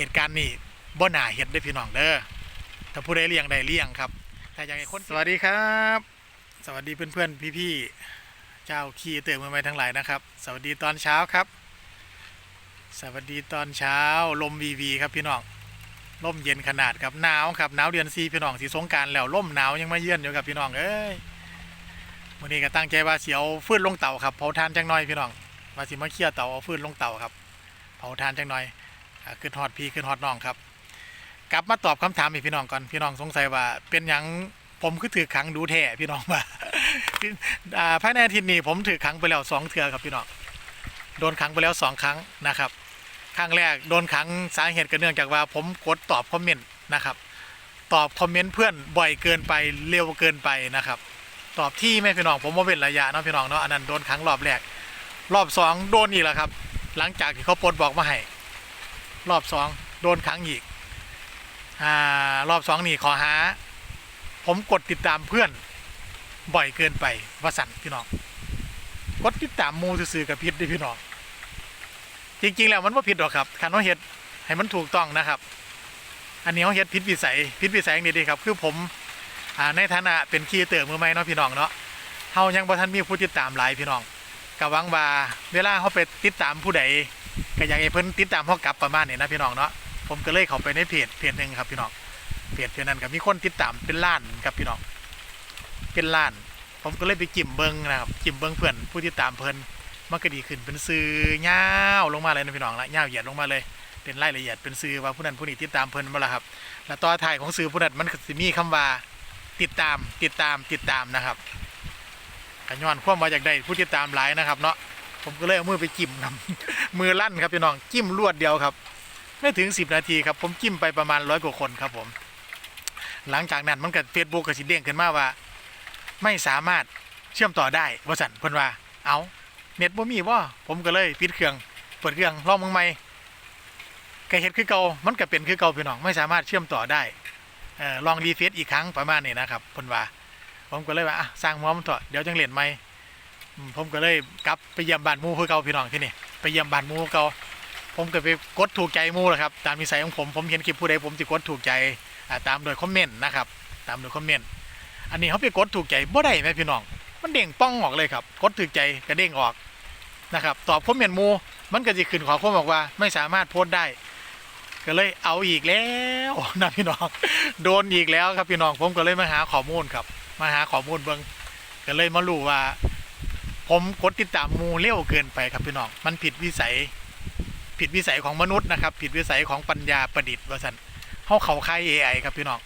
เหตุการณ์นี้บ่น่าเฮ็ดได้อพี่น้องเด้อถ้าผู้ใดเลี้ยงได้เลี้ยงครับถ้าอยากให้คนสวัสดีครับ สวัสดีเพื่อนๆพี่ๆเจ้าขี้เตือนมือใหม่ทั้งหลายนะครับ สวัสดีตอนเช้าครับ สวัสดีตอนเช้าลมวีวีครับพี่น้องลมเย็นขนาดครับหนาวครับหนาวเดือนซีพี่น้องสีสงกรารแล้วลมหนาวยังมาเยือนอยู่กับพี่น้องเอ้ยวันนี้ก็ตั้งใจว่าเสียวฟืนลงเต่าครับเผาทานจังหน่อยพี่น้องว่าสิมาเคลียร์เต่าเอาฟืนลงเต่าครับเผาทานจังหน่อยอ่า ขึ้นฮอดพี่ขึ้นฮอดน้องครับ กลับมาตอบคำถามอีกพี่น้องก่อนพี่น้องสงสัยว่า เป็นยังผมคือถือขังดูแท้พี่น้องว่าภายในอาทิตย์นี้ผมถือขังไปแล้วสองเทือครับพี่น้องโดนขังไปแล้วสองครั้งนะครับครั้งแรกโดนขังสาเหตุก็เนื่องจากว่าผมกดตอบคอมเมนต์นะครับ ตอบคอมเมนต์เพื่อนบ่อยเกินไปเร็วเกินไปนะครับ ตอบที่ไม่พี่น้องผมว่าเป็นระยะเนาะพี่น้องเนาะอันนั้นโดนขังรอบแรก รอบสองโดนอีกแล้วครับ หลังจากที่เขาปลดบอกมาให้ รอบสองโดนขังอีกอ่ารอบสองนี่ขอหา ผมกดติดตามเพื่อนบ่อยเกินไปว่าสั่นพี่น้องกดติดตามมูซื่อกับพิษด้พี่น้อง จริง ๆ แล้วมันว่าผิดหรอกครับคันว่าเฮ็ดให้มันถูกต้องนะครับ อันนี้เขาเฮ็ดผิดวิสัยผิดวิสัยอย่างนี้ดีครับ คือผมอ่าในฐานะเป็นคีย์เตอร์มือใหม่เนาะพี่น้องเนาะเฮายังบ่ทันมีผู้ติดตามหลายพี่น้องก็หวังว่าเวลาเขาไปติดตามผู้ใด ก็อยากให้เพิ่นติดตามเขากลับประมาณนี้นะพี่น้องเนาะผมก็เลยเข้าไปในเพจเพจหนึ่งครับพี่น้องเพจเพจนั้นก็มีคนติดตามเป็นล้านครับพี่น้องเป็นล้าน ผมก็เลยไปจิ้มเบิ่งนะครับจิ้มเบิ่งเพื่อนผู้ติดตามเพิ่นมันก็ดีขึ้นเป็นซื้อยาวลงมาเลยนะพี่น้องละยาวเหยียดลงมาเลยเป็นรายละเอียดเป็นซื้อว่าผู้นั้นผู้นี้ติดตามเพิ่นมาแล้วครับ แล้วต่อท้ายของซื้อผู้นั้นมันสิมีคำว่าติดตามติดตามติดตามนะครับกันย้อนความว่าอยากได้ผู้ติดตามหลายนะครับเนาะ ผมก็เลยเอามือไปจิ้มครับมือลั่นครับพี่น้องจิ้มรวดเดียวครับ ไม่ถึง 10 นาทีครับ ผมจิ้มไปประมาณร้อยกว่าคนครับผม หลังจากนั้นมันก็เฟซบุ๊กก็สิเด้งขึ้นมาว่า ไม่สามารถเชื่อมต่อได้ว่าสันเพิ่นว่า เอาเน็ตบ่มีว่าผมก็เลยปิดเครื่องเปิดเครื่องลองมึงใหม่ก็เฮ็ดคือเก่ามันก็เป็นคือเก่าพี่น้องไม่สามารถเชื่อมต่อได้ลองรีเฟซอีกครั้งประมาณนี้นะครับเพิ่นว่า ผมก็เลยว่าสร้างมอมันเถอเดี๋ยวจังเล่นใหม่อืม ผมก็เลยกลับไปเยี่ยมบ้านมู่คือเก่าพี่น้องที่นี่ไปเยี่ยมบ้านมูเก่าผมก็ไปกดถูกใจมูแหละครับตามนิสัยของผมผมเห็นคลิปผู้ใดผมสิกดถูกใจตามโดยคอมเมนต์นะครับตามโดยคอมเมนต์อันนี้เขาไปกดถูกใจบ่ได้แม่พี่น้อง มันเด้งป้องออกเลยครับกดถูกใจก็เด้งออกนะครับตอบคอมเมนต์มูมันก็จะขึ้นขอความบอกว่าไม่สามารถโพสต์ได้ ก็เลยเอาอีกแล้วนะพี่น้องโดนอีกแล้วครับพี่น้องผมก็เลยมาหาข้อมูลครับ มาหาข้อมูลเบิงก็เลยมารู้ว่า ผมกดติดตามมูเร็วเกินไปครับพี่น้องมันผิดวิสัย ผิดวิสัยของมนุษย์นะครับ ผิดวิสัยของปัญญาประดิษฐ์ว่าสันเขาเขาค่าย AI ครับพี่น้อง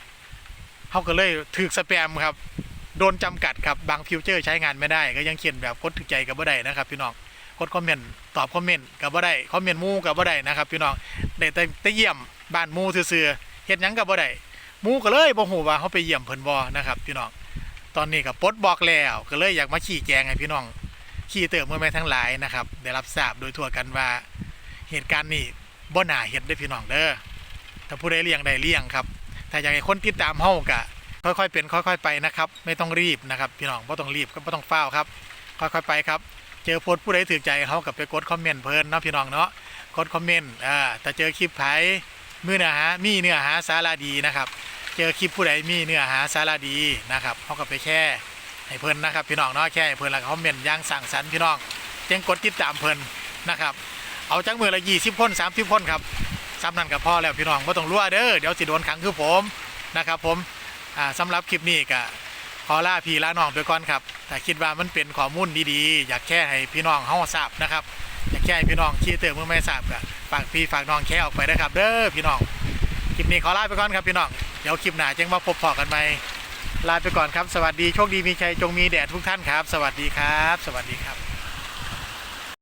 เขาก็เลยถือสแปมครับโดนจำกัดครับบางฟิวเจอร์ใช้งานไม่ได้ ก็ยังเขียนแบบกดถูกใจกับบ่ได้นะครับ พี่น้องกดคอมเมนต์ตอบคอมเมนต์กับบ่ได้คอมเมนต์มู่กับบ่ได้นะครับ พี่น้องได้แต่แต่เยี่ยมบ้านมู่ซื่อเฮ็ดหยังกับบ่ได้มู่ก็เลยบ่ฮู้ว่าเขาไปเยี่ยมเพิ่นบ่นะครับ พี่น้องตอนนี้ก็ปลดบอกแล้วก็เลยอยากมาชี้แจงให้พี่น้อง ขี้เติมเมื่อแม่ทั้งหลายนะครับได้รับทราบโดยทั่วกันว่าเหตุการณ์นี้บ่น่าเฮ็ดเด้พี่น้องเด้อถ้าผู้ใดเลี้ยงได้เลี้ยงครับถ้าอยากให้คนติดตามเฮาก็ค่อยๆเป็นค่อย ๆ ไปนะครับ ไม่ต้องรีบนะครับ พี่น้องบ่ต้องรีบก็บ่ต้องฟ้าครับ ค่อยๆไปครับ เจอโพสผู้ใดถือใจเขากับไปกดคอมเมนต์เพิ่นนะพี่น้องเนาะกดคอมเมนต์อ่าแต่เจอคลิปไผมือเนื้อหามีเนื้อหาสาระดีนะครับ เจอคลิปผู้ใดมีเนื้อหาสาระดีนะครับเขาก็ไปแค่ ให้เพิ่นนะครับพี่น้องเนาะแค่ให้เพิ่นแล้วก็คอมเมนต์ย่างสั่งสรรค์พี่น้องเจังกดติดตามเพิ่นนะครับ เอาจังมือละ20คน30คนครับซ้ำนั่นกับพ่อแล้วพี่น้องบ่ต้องรั่วเด้อเดี๋ยวสิโดนขังคือผมนะครับ ผมอ่าสำหรับคลิปนี้ก็ขอลาพี่ลาน้องไปก่อนครับแต่คิดว่ามันเป็นข้อมูลดีๆ อยากแค่ให้พี่น้องเฮาทราบนะครับอยากแค่ให้พี่น้องขี้เตือเมื่อไม่ทราบก็ฝากพี่ฝากน้องแค่ออกไปนะครับ เด้อพี่น้องคลิปนี้ขอลาไปก่อนครับพี่น้องเดี๋ยวคลิปหน้าจึงมาพบพอกันใหม่ ลาไปก่อนครับ สวัสดี โชคดีมีชัย จงมีแดดทุกท่านครับ สวัสดีครับ สวัสดีครับ